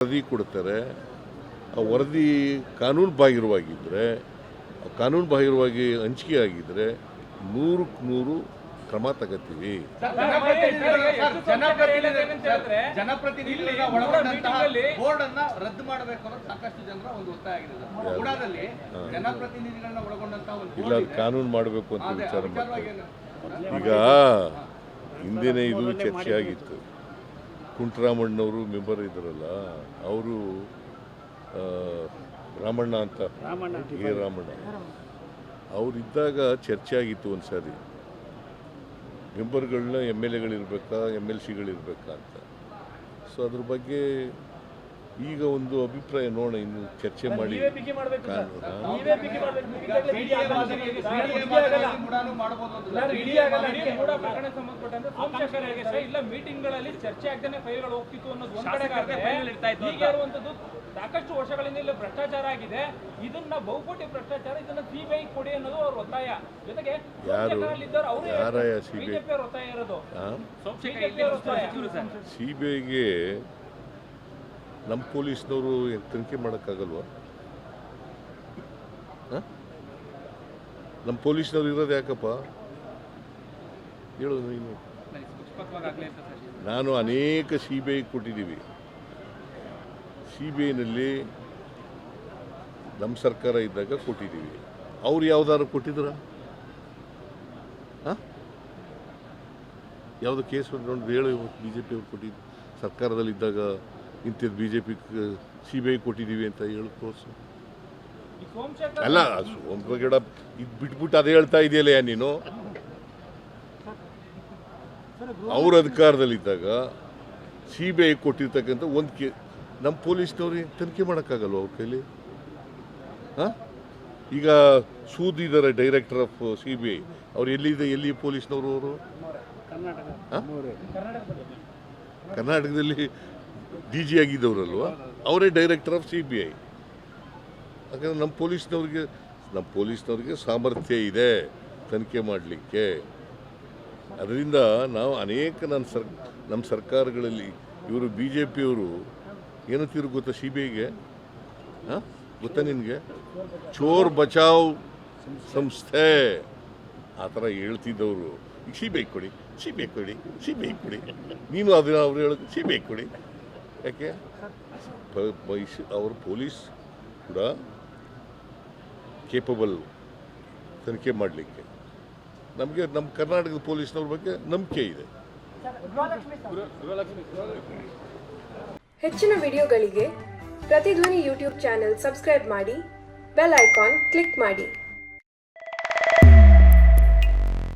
ವರದಿ ಕೊಡ್ತಾರೆ ಆ ವರದಿ ಕಾನೂನು ಬಾಹಿರವಾಗಿದ್ದರೆ ಕಾನೂನು ಬಾಹಿರವಾಗಿ ಹಂಚಿಕೆ ಆಗಿದ್ದರೆ ನೂರಕ್ಕೆ ನೂರು ಕ್ರಮ ತಗೋತೀವಿ. ಜನಪ್ರತಿನಿಧಿಗಳನ್ನ ಒಳಗೊಂಡಂತಹ ಬೋರ್ಡ್ ಅನ್ನ ರದ್ದು ಮಾಡಬೇಕು ಅನ್ನೋದು ಸಾಕಷ್ಟು ಜನರ ಒಂದು ಒತ್ತಾಯ ಆಗಿದೆ ಸರ್. ಉಡಾದಲ್ಲಿ ಜನಪ್ರತಿನಿಧಿಗಳನ್ನ ಒಳಗೊಂಡಂತಹ ಒಂದು ಇಲ್ಲ ಕಾನೂನು ಮಾಡಬೇಕು ಅಂತ ವಿಚಾರ ಮಾಡ್ತೀವಿ ಮಾಡ್ತಾರೆ ಈಗ ಹಿಂದಿನ ಇದು ಚರ್ಚೆ ಆಗಿತ್ತು ಕುಂಟರಾಮಣ್ಣವರು ಮೆಂಬರ್ ಇದ್ರಲ್ಲ ಅವರು ರಾಮಣ್ಣ ಅಂತ. ಎ ರಾಮಣ್ಣ. ಅವರಿದ್ದಾಗ ಚರ್ಚೆ ಆಗಿತ್ತು ಒಂದು ಸಾರಿ ಮೆಂಬರ್ಗಳನ್ನ ಎಂ ಎಲ್ ಎಗಳಿರ್ಬೇಕಾ ಎಂ ಎಲ್ ಸಿಗಳಿರ್ಬೇಕಾ ಅಂತ. ಸೊ ಅದ್ರ ಬಗ್ಗೆ ಈಗ ಒಂದು ಅಭಿಪ್ರಾಯ ನೋಡೋಣ ಇನ್ನು ಚರ್ಚೆ ಮಾಡಿ. ಮೀಟಿಂಗ್ಗಳಲ್ಲಿ ಚರ್ಚೆ ಆಗದೇ ಫೈಲ್ಗಳು ಹೋಗ್ತಿತ್ತು ಅನ್ನೋದು ಒಂದ್ ಕಡೆ ಈಗ ಇರುವಂತದ್ದು ಸಾಕಷ್ಟು ವರ್ಷಗಳಿಂದ ಇಲ್ಲಿ ಭ್ರಷ್ಟಾಚಾರ ಆಗಿದೆ. ಇದನ್ನ ಬಹುಕೋಟಿ ಭ್ರಷ್ಟಾಚಾರ ಇದನ್ನ ಸಿಬಿಐ ಕೊಡಿ ಅನ್ನೋದು ಅವ್ರ ಒತ್ತಾಯ. ಜೊತೆಗೆ ಅವರೇ? ಬಿಜೆಪಿ ಒತ್ತಾಯ ಇರೋದು. ಹಾ? ಬಿಜೆಪಿ ಅವ್ರ ಒತ್ತಾಯ ಸಿ ಬಿ ಐಗೆ ನಮ್ಮ ಪೊಲೀಸ್ನವರು ತನಿಖೆ ಮಾಡೋಕ್ಕಾಗಲ್ವ? ನಮ್ಮ ಪೊಲೀಸ್ನವ್ರು ಇರೋದು ಯಾಕಪ್ಪ? ಹೇಳೋದು ನೀನು. ನಾನು ಅನೇಕ ಸಿ ಬಿ ಐ ಕೊಟ್ಟಿದ್ದೀವಿ. ಸಿ ಬಿ ಐನಲ್ಲಿ ನಮ್ಮ ಸರ್ಕಾರ ಇದ್ದಾಗ ಕೊಟ್ಟಿದ್ದೀವಿ. ಅವ್ರು ಯಾವ್ದಾದ್ರು ಕೊಟ್ಟಿದ್ರ? ಯಾವುದು ಕೇಸ್ ನೋಡಿ ಹೇಳು ಬಿ ಜೆ ಪಿ ಅವ್ರು ಕೊಟ್ಟಿದ್ದು ಸರ್ಕಾರದಲ್ಲಿ ಇದ್ದಾಗ ಇಂಥದ್ದು B J P C B I ಕೊಟ್ಟಿದ್ದೀವಿ ಅಂತ ಹೇಳಿ ತೋರಿಸು ಸೋಮಶೇಖರ್ ಅಲ್ಲ ಒಂದ್ಗಡ ಇದು ಬಿಟ್ಬಿಟ್ಟು ಅದೇ ಹೇಳ್ತಾ ಇದೆಯಲ್ಲ ನೀನು? ಅವ್ರ ಅಧಿಕಾರದಲ್ಲಿದ್ದಾಗ ಸಿ ಬಿ ಐ ಕೊಟ್ಟಿರ್ತಕ್ಕಂಥ ಒಂದು ಕೆ ನಮ್ಮ ಪೊಲೀಸ್ನವ್ರಿಗೆ ತನಿಖೆ ಮಾಡೋಕ್ಕಾಗಲ್ವ ಅವ್ರ ಕೈಲಿ? ಹಾಂ? ಈಗ ಸೂದಿದ್ದಾರೆ director of C B I ಅವ್ರು ಎಲ್ಲಿದೆ ಎಲ್ಲಿ ಪೊಲೀಸ್ನವರು ಅವರು? ಕರ್ನಾಟಕದಲ್ಲಿ ಡಿ ಜಿ ಆಗಿದ್ದವರಲ್ವ? ಅವರೇ director of C B I ಯಾಕಂದ್ರೆ ನಮ್ಮ ಪೊಲೀಸ್ನವ್ರಿಗೆ ನಮ್ಮ ಪೊಲೀಸ್ನವ್ರಿಗೆ ಸಾಮರ್ಥ್ಯ ಇದೆ ತನಿಖೆ ಮಾಡಲಿಕ್ಕೆ. ಅದರಿಂದ ನಾವು ಅನೇಕ ನನ್ನ ಸರ್ ನಮ್ಮ ಸರ್ಕಾರಗಳಲ್ಲಿ, ಇವರು ಬಿ ಜೆ ಪಿಯವರು ಏನು ತಿರು ಗೊತ್ತಾ ಸಿ ಬಿ ಐಗೆ ಹಾಂ? ಗೊತ್ತಾ ನಿನಗೆ? ಚೋರ್ ಬಚಾವ್ ಸಂಸ್ಥೆ. ಆ ಥರ ಹೇಳ್ತಿದ್ದವರು. ಈಗ ಸಿ ಬಿ ಐ ಕೊಡಿ ಸಿ ಬಿ ಐ ಕೊಡಿ ಸಿ ಬಿ ಐ ಕೊಡಿ. ನೀನು ಅದನ್ನ ಅವ್ರು ಹೇಳೋದು ಸಿ ಬಿ ಐ ಕೊಡಿ. ಯಾಕೆ? ಅವರು ಪೊಲೀಸ್ ಕೂಡ ಕೇಪಬಲ್ ತನಿಖೆ ಮಾಡಲಿಕ್ಕೆ. ನಮಗೆ ನಮ್ಮ ಕರ್ನಾಟಕದ ಪೊಲೀಸ್ನವ್ರ ಬಗ್ಗೆ ನಂಬಿಕೆ ಇದೆ. ಹೆಚ್ಚಿನ ವಿಡಿಯೋಗಳಿಗೆ ಪ್ರತಿಧ್ವನಿ ಯೂಟ್ಯೂಬ್ ಚಾನೆಲ್ ಸಬ್ಸ್ಕ್ರೈಬ್ ಮಾಡಿ ಬೆಲ್ ಐಕಾನ್ ಕ್ಲಿಕ್ ಮಾಡಿ.